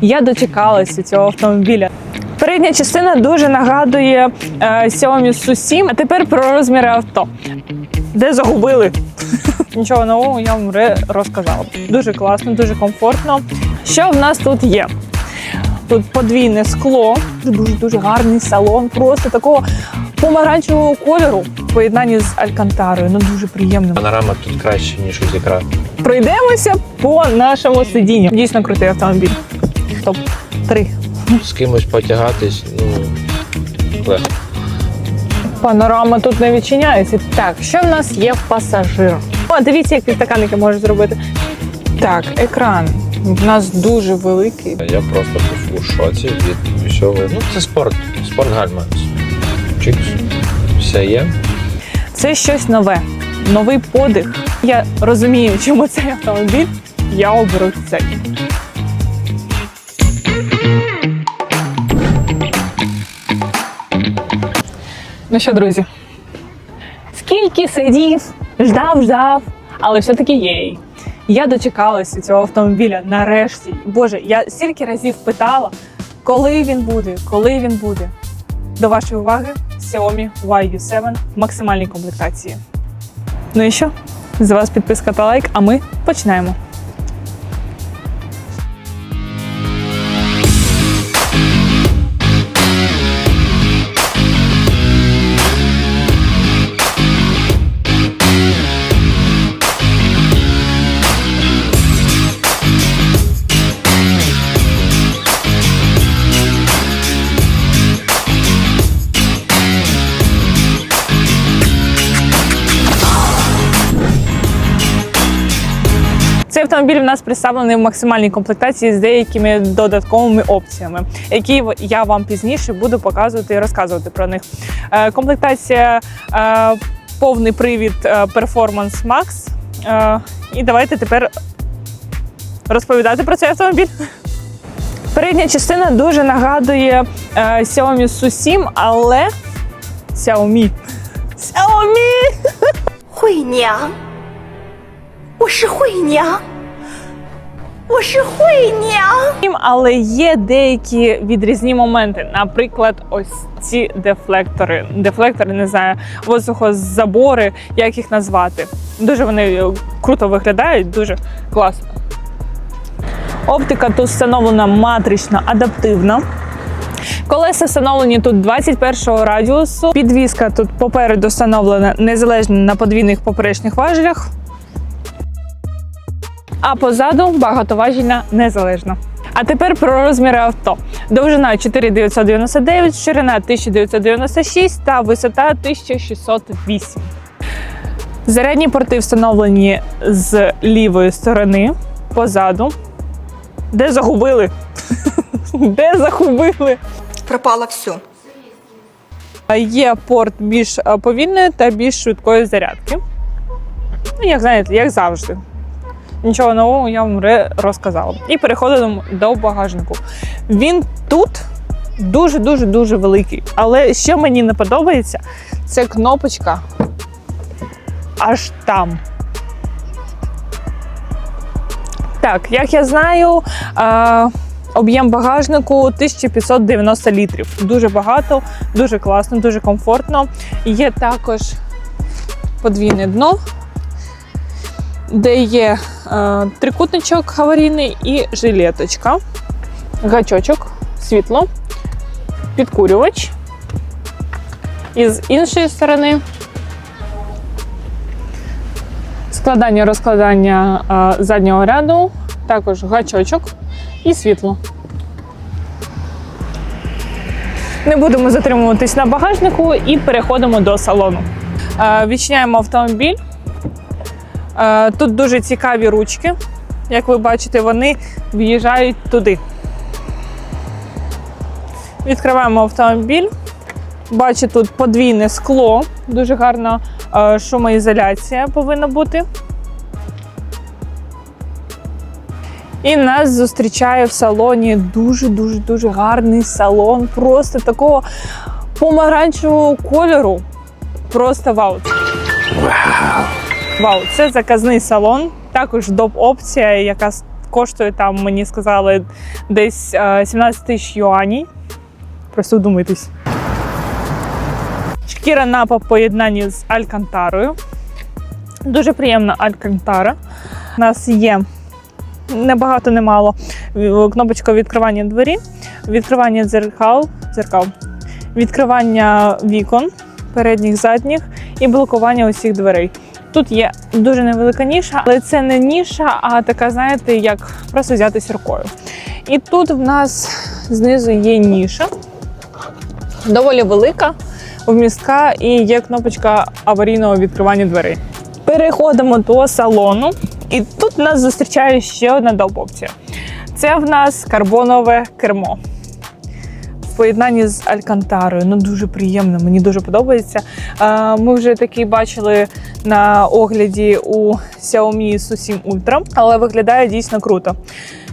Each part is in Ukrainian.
Я дочекалася цього автомобіля. Передня частина дуже нагадує е, Xiaomi SU7, а тепер про розміри авто. Де загубили? Нічого нового я вам розказала. Дуже класно, дуже комфортно. Що в нас тут є? Тут подвійне скло, дуже дуже гарний салон, просто такого помаранчевого кольору в поєднанні з алькантарою. Ну дуже приємно. Панорама тут краще, ніж із екрану. Пройдемося по нашому сидінню. Дійсно крутий автомобіль. Топ 3 З кимось потягатись, ну легко. Панорама тут не відчиняється. Так, що в нас є в пасажир? О, дивіться, як підстаканники можуть зробити. Так, екран. У нас дуже великий. Я просто був у шоці від усього. Ну, це спорт, спорт гальма. Чикс. Все є. Це щось нове, новий подих. Я розумію, чому цей автомобіль. Я оберу цей. Ну що, друзі, скільки сидів, ждав, ждав, але все-таки єй. Я дочекалася цього автомобіля нарешті. Боже, я стільки разів питала, коли він буде, коли він буде. До вашої уваги Xiaomi YU7 в максимальній комплектації. Ну і що? З вас підписка та лайк, а ми починаємо. автомобіль в нас представлений в максимальній комплектації з деякими додатковими опціями, які в- я вам пізніше буду показувати і розказувати про них. Е, Комплектація е, повний привід е, Performance Max. Е, І давайте тепер розповідати про цей автомобіль. Передня частина дуже нагадує е, Xiaomi SU7, але Xiaomi. Xiaomi! 惠娘，我是惠娘， хуйня! але є деякі відрізні моменти. Наприклад, ось ці дефлектори. Дефлектори, не знаю, воздухозабори, як їх назвати. Дуже вони е, круто виглядають, дуже класно. Оптика тут встановлена матрично, адаптивна. Колеса встановлені тут 21 радіусу. Підвізка тут попереду встановлена незалежно на подвійних поперечних важелях. А позаду багатоважільна незалежна. А тепер про розміри авто. Довжина 4999, ширина 1996 та висота 1608. Зарядні порти встановлені з лівої сторони позаду. Де загубили? Де загубили? Пропало все. Є порт більш повільної та більш швидкої зарядки. Ну, як знаєте, як завжди. Нічого нового я вам розказала. І переходимо до багажнику. Він тут дуже-дуже дуже великий. Але що мені не подобається, це кнопочка аж там. Так, як я знаю, об'єм багажнику 1590 літрів. Дуже багато, дуже класно, дуже комфортно. Є також подвійне дно, де є е, трикутничок аварійний і жилеточка, гачочок, світло, підкурювач. І з іншої сторони складання розкладання е, заднього ряду, також гачочок і світло. Не будемо затримуватись на багажнику і переходимо до салону. Е, Відчиняємо автомобіль. Е, Тут дуже цікаві ручки. Як ви бачите, вони в'їжджають туди. Відкриваємо автомобіль. Бачу тут подвійне скло, дуже гарна е, шумоізоляція повинна бути. І нас зустрічає в салоні дуже-дуже дуже гарний салон, просто такого помаранчевого кольору. Просто вау. Вау! Вау, це заказний салон. Також доп-опція, яка коштує там, мені сказали, десь е, 17 тисяч юаней. Просто вдумайтесь. Шкіра напа в поєднанні з алькантарою. Дуже приємна алькантара. У нас є небагато, немало кнопочка відкривання двері, відкривання дзеркал, дзеркал, відкривання вікон передніх, задніх і блокування усіх дверей. Тут є дуже невелика ніша, але це не ніша, а така, знаєте, як просто взятися рукою. І тут в нас знизу є ніша, доволі велика, вмістка, і є кнопочка аварійного відкривання дверей. Переходимо до салону, і тут нас зустрічає ще одна доп-опція. Це в нас карбонове кермо. В поєднанні з Алькантарою. Ну дуже приємно, мені дуже подобається. Ми вже такий бачили на огляді у Xiaomi Su7 Ultra, але виглядає дійсно круто.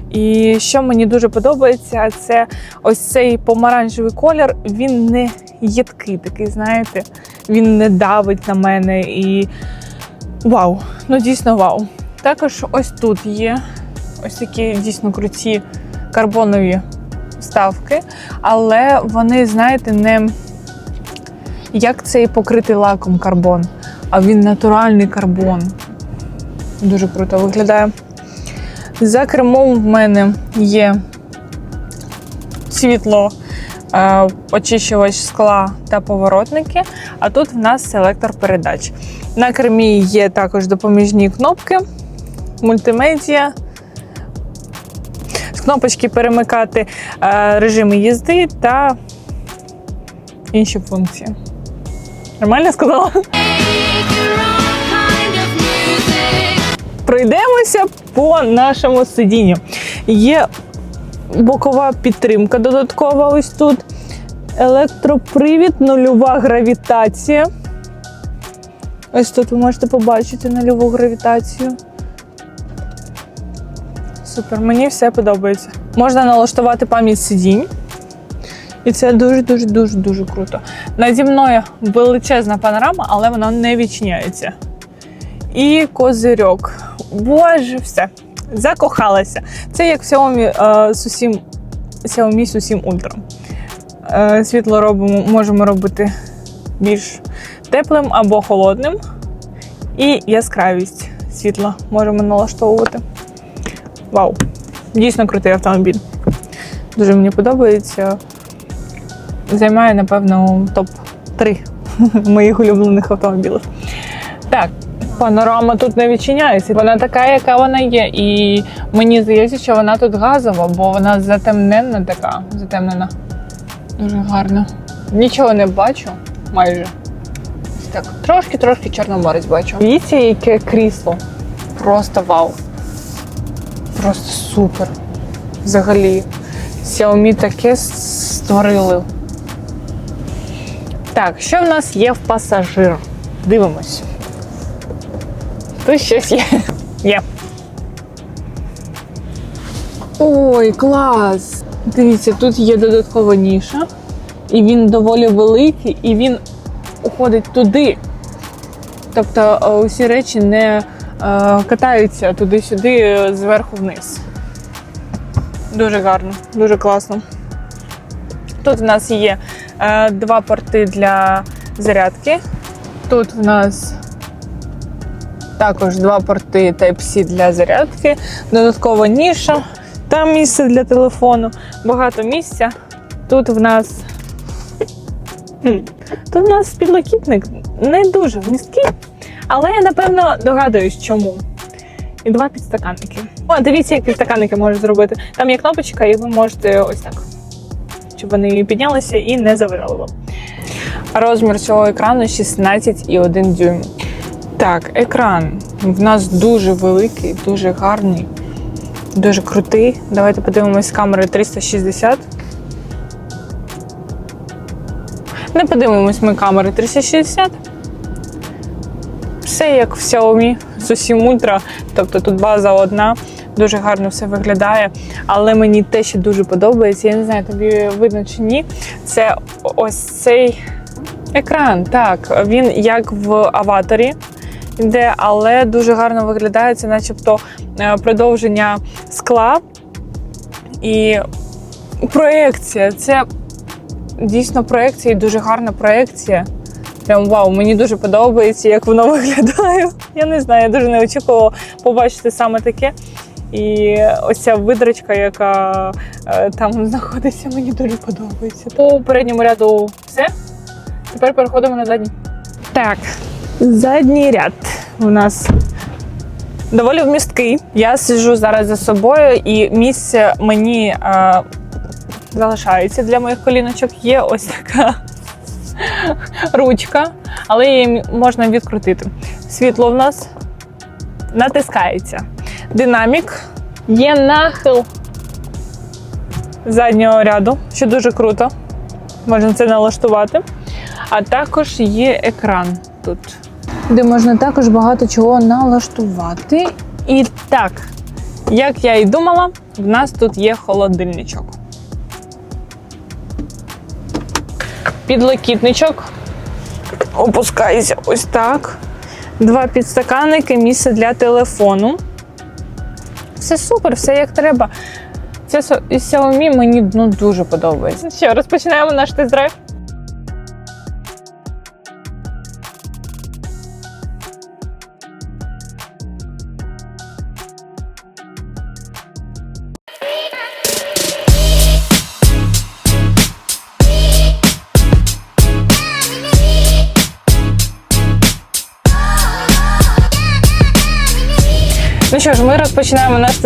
І що мені дуже подобається, це ось цей помаранчевий колір. Він не їдкий, такий, знаєте, він не давить на мене і вау! Ну дійсно вау. Також ось тут є ось такі дійсно круті карбонові вставки, але вони, знаєте, не як цей покритий лаком карбон, а він натуральний карбон. Дуже круто виглядає. За кермом в мене є світло, е, очищувач скла та поворотники, а тут в нас селектор передач. На кермі є також допоміжні кнопки, мультимедіа. З кнопочки перемикати е, режими їзди та інші функції. Нормально сказала? Пройдемося по нашому сидінню. Є бокова підтримка додаткова ось тут. Електропривід, нульова гравітація. Ось тут ви можете побачити нульову гравітацію. Супер, мені все подобається. Можна налаштувати пам'ять сидінь. І це дуже-дуже дуже дуже круто. Наді мною величезна панорама, але вона не відчиняється. І козирьок. Боже, все. Закохалася. Це як в Xiaomi е, Su7, Xiaomi Su7 Ultra. Е, світло робимо, можемо робити більш теплим або холодним. І яскравість світла можемо налаштовувати. Вау! Дійсно крутий автомобіль. Дуже мені подобається. Займає, напевно, топ-3 моїх улюблених автомобілів. Так, панорама тут не відчиняється. Вона така, яка вона є. І мені здається, що вона тут газова, бо вона затемнена така. Затемнена. Дуже гарно. Нічого не бачу майже. Так, трошки-трошки чорноморець бачу. Дивіться, яке крісло. Просто вау. Просто супер. Взагалі. Xiaomi таке створили. Так, що в нас є в пасажир? Дивимось. Тут щось є. Є. Ой, клас! Дивіться, тут є додаткова ніша, і він доволі великий, і він уходить туди. Тобто е, усі речі не е, катаються туди-сюди е, зверху вниз. Дуже гарно, дуже класно. Тут в нас є два порти для зарядки. Тут в нас також два порти Type-C для зарядки, додаткова ніша, там місце для телефону, багато місця. Тут в нас. Тут в нас підлокітник не дуже вмісткий, але я напевно догадуюсь, чому. І два підстаканники. О, дивіться, як підстаканники можуть зробити. Там є кнопочка, і ви можете ось так, щоб вони піднялися і не заважали вам. Розмір цього екрану 16,1 дюйм. Так, екран в нас дуже великий, дуже гарний, дуже крутий. Давайте подивимось з камери 360. Не подивимось ми камери 360. Все як в Xiaomi Su7 Ultra, тобто тут база одна. Дуже гарно все виглядає. Але мені те, що дуже подобається, я не знаю, тобі видно чи ні. Це ось цей екран. Так, він як в аватарі, йде, але дуже гарно виглядає. Це начебто е, продовження скла і проекція. Це дійсно проекція і дуже гарна проекція. Прям вау, мені дуже подобається, як воно виглядає. Я не знаю, я дуже не очікувала побачити саме таке. І ось ця видрачка, яка е, там знаходиться, мені дуже подобається. По передньому ряду все. Тепер переходимо на задній. Так, задній ряд у нас доволі вмісткий. Я сиджу зараз за собою, і місце мені е, залишається для моїх коліночок. Є ось така ручка, але її можна відкрутити. Світло в нас натискається. Динамік є нахил заднього ряду, що дуже круто. Можна це налаштувати. А також є екран тут, де можна також багато чого налаштувати. І так, як я і думала, в нас тут є холодильничок. Підлокітничок. Опускається ось так. Два підстаканники, місце для телефону. Все супер, все як треба. Це Xiaomi мені ну, дуже подобається. Що, розпочинаємо наш тест-драйв?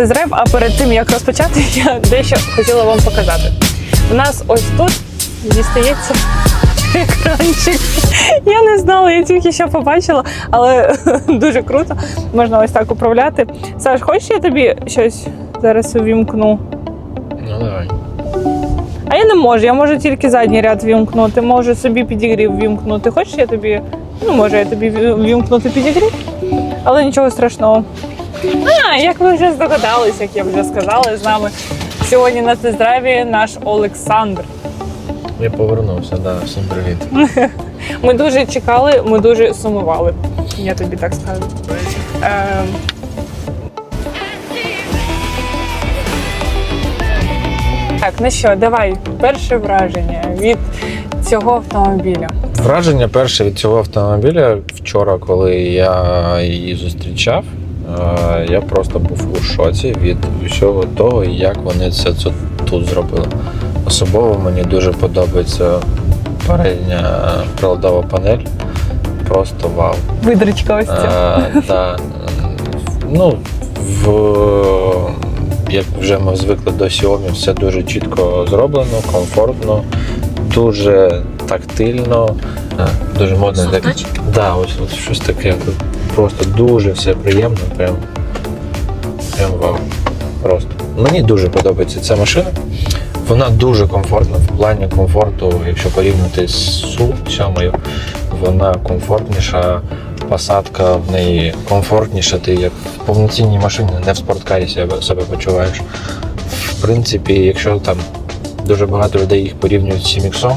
Розпочинаємо наш тест-драйв, а перед тим як розпочати, я дещо хотіла вам показати. У нас ось тут дістається екранчик. Я не знала, я тільки що побачила, але дуже круто. Можна ось так управляти. Саш, хочеш я тобі щось зараз увімкну? Ну давай. А я не можу, я можу тільки задній ряд вімкнути, можу собі підігрів вімкнути. Хочеш я тобі? Ну, може, я тобі вімкнути підігрів, але нічого страшного. А, як ви вже здогадались, як я вже сказала, з нами сьогодні на тест-драйві наш Олександр. Я повернувся, да. Всім привіт. Ми дуже чекали, ми дуже сумували. Я тобі так скажу. Ем. Так, ну що, давай, перше враження від цього автомобіля. Враження перше від цього автомобіля вчора, коли я її зустрічав, е, я просто був у шоці від всього того, як вони це це тут зробили. Особливо мені дуже подобається передня приладова панель. Просто вау. Видричка ось ця. Та, ну, в, як вже ми звикли до Xiaomi, все дуже чітко зроблено, комфортно, дуже тактильно, дуже модно. Так, да, ось, ось щось таке. Просто дуже все приємно, прям, прям вау. Просто. Мені дуже подобається ця машина. Вона дуже комфортна в плані комфорту, якщо порівняти з Су 7, вона комфортніша, посадка в неї комфортніша, ти як в повноцінній машині, не в спорткарі себе, себе почуваєш. В принципі, якщо там дуже багато людей їх порівнюють з CMX,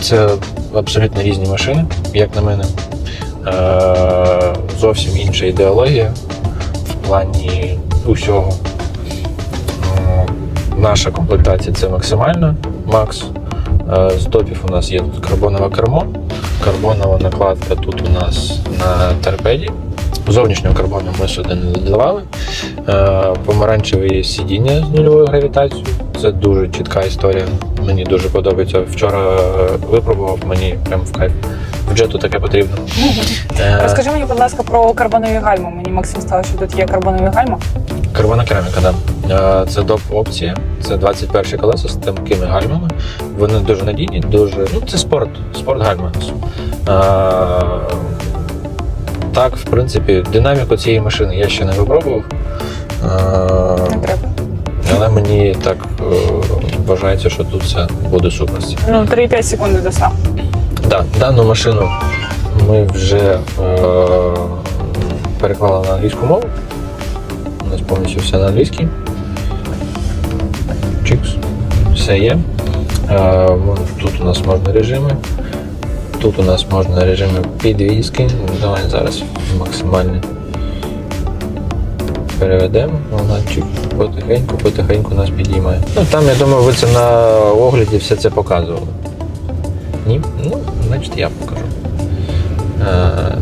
це абсолютно різні машини, як на мене. Зовсім інша ідеологія в плані усього. Наша комплектація це максимальна, Макс. Е, З топів у нас є тут карбонове кермо, карбонова накладка тут у нас на торпеді. Зовнішнього карбону ми сюди не додавали. Е, Помаранчеве сидіння з нульовою гравітацією. Це дуже чітка історія. Мені дуже подобається. Вчора е, випробував, мені прям в кайф. В джету таке потрібно. Е, Розкажи мені, будь ласка, про карбонові гальма. Мені Максим сказав, що тут є карбонові гальма. Карбона кераміка, да. Е, Це доп опція. Це 21 колеса з тимкими гальмами. Вони дуже надійні, дуже. Ну, це спорт, спорт гальма. Е, Так, в принципі, динаміку цієї машини я ще не випробував. Е, Не треба. Але мені так е, вважається, що тут все буде супер. Ну, 3,5 секунди до 100. Да, дану машину ми вже е, переклали на англійську мову. У нас повністю все на англійській. Чікс. Все є. Е, тут у нас можна режими. Тут у нас можна режими підвізки. Давай зараз максимальний переведемо. Вона чик, потихеньку, потихеньку нас підіймає. Ну там, я думаю, ви це на огляді все це показували. Ні? Ну, значить я покажу. Е,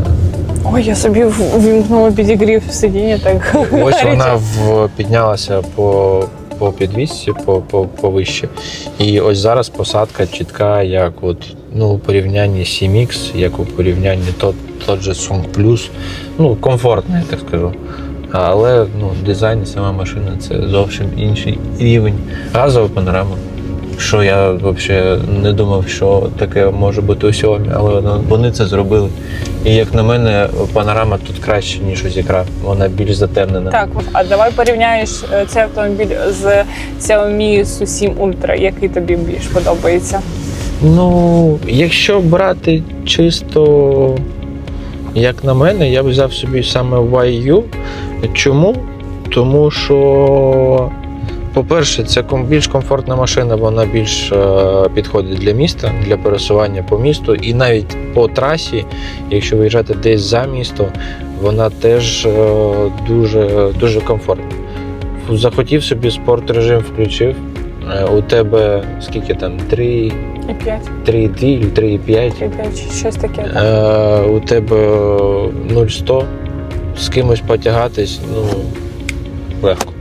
Ой, я собі в- ввімкнула підігрів сидіння, так Ось вона в, піднялася по, по підвісці, по, по, повище. І ось зараз посадка чітка, як от, ну, у порівнянні CMX, як у порівнянні тот, тот же Song Plus. Ну, комфортно, я так скажу. Але ну, дизайн сама машина це зовсім інший рівень. Газова панорама. Що я взагалі не думав, що таке може бути у Xiaomi, але вони це зробили. І як на мене, панорама тут краще, ніж у Zikra. Вона більш затемнена. Так, а давай порівняєш е, цей автомобіль з Xiaomi SU7 Ultra, який тобі більш подобається. Ну, якщо брати чисто, як на мене, я б взяв собі саме YU. Чому? Тому що, по-перше, це більш комфортна машина, вона більш е, підходить для міста, для пересування по місту. І навіть по трасі, якщо виїжджати десь за місто, вона теж е, дуже, дуже комфортна. Захотів собі спорт режим включив. Е, У тебе скільки там? 3, І 5, 3,2, 3,5. і 5, щось таке. так. У тебе 0,100. З кимось потягатись, ну, легко.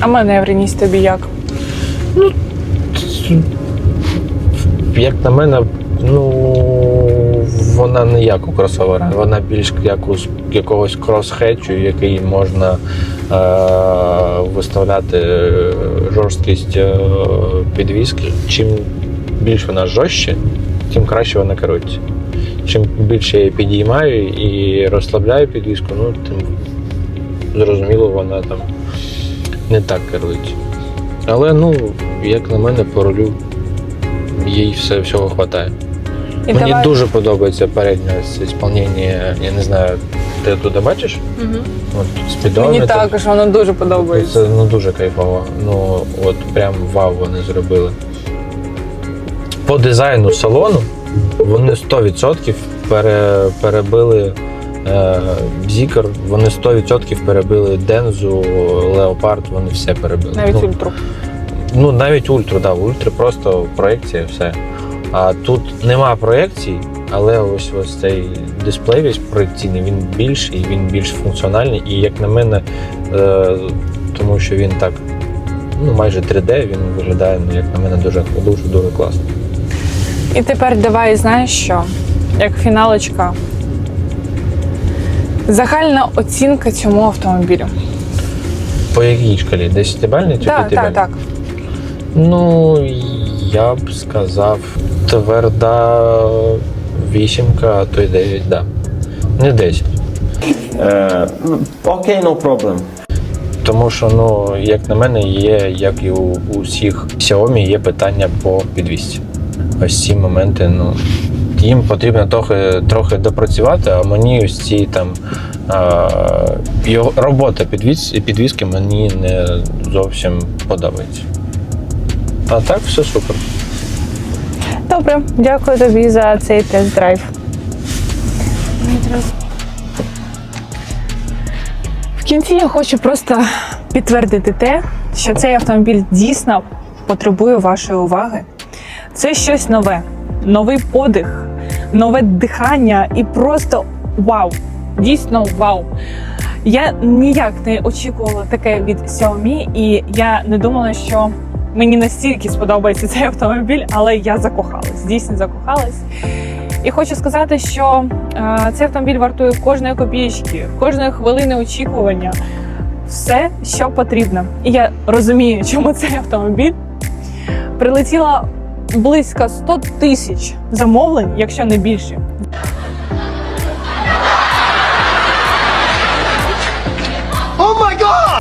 А маневреність тобі як? Ну, Як на мене, ну вона не як у кросовера, вона більш як у якогось крос-хетчу, який можна е- виставляти е, жорсткість е- підвіски. Чим більш вона жорстче, тим краще вона керується. Чим більше я підіймаю і розслабляю підвіску, ну тим зрозуміло, вона там не так керується. Але ну, як на мене, по рулю їй все всього вистачає. Мені давай... дуже подобається переднє ісполнення. Я не знаю, ти туди бачиш? Мгм. От спідометр. Мені також воно дуже подобається. Це ну, дуже кайфово. Ну, от прям вау вони зробили. По дизайну салону вони 100% пере, перебили Зікер, вони 100% перебили Дензу, Леопард, вони все перебили. Навіть ну, ультру. Ну, навіть ультру, да, ультра просто проекція, все. А тут нема проекцій, але ось ось цей дисплей весь проекційний, він більший, він більш функціональний. І як на мене, е, тому що він так ну, майже 3D, він виглядає, ну, як на мене, дуже дуже дуже класно. І тепер давай, знаєш що? Як фіналочка. Загальна оцінка цьому автомобілю. По якій шкалі? 10-бальний чи Так, 5-бальний? так, так. Ну, я б сказав, тверда вісімка, а то й 9, да. Не 10. Uh, okay, no problem. Тому що, ну, як на мене, є, як і у у всіх Xiaomi, є питання по підвісці. Ось ці моменти, ну, їм потрібно трохи, трохи допрацювати, а мені ось ці там а, робота підвіз, підвіски мені не зовсім подобається. А так все супер. Добре, дякую тобі за цей тест-драйв. В кінці я хочу просто підтвердити те, що цей автомобіль дійсно потребує вашої уваги. Це щось нове, новий подих, нове дихання і просто вау! Дійсно вау! Я ніяк не очікувала таке від Xiaomi, і я не думала, що мені настільки сподобається цей автомобіль, але я закохалась, дійсно закохалась. І хочу сказати, що е, цей автомобіль вартує кожної копійки, кожної хвилини очікування, все, що потрібно. І я розумію, чому цей автомобіль прилетіло близько 100 тисяч замовлень, якщо не більше.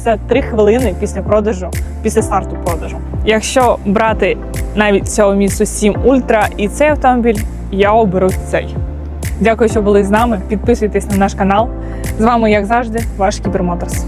Це три хвилини після продажу, після старту продажу. Якщо брати навіть Xiaomi SU7 Ultra і цей автомобіль, я оберу цей. Дякую, що були з нами. Підписуйтесь на наш канал. З вами, як завжди, ваш Кібермоторс.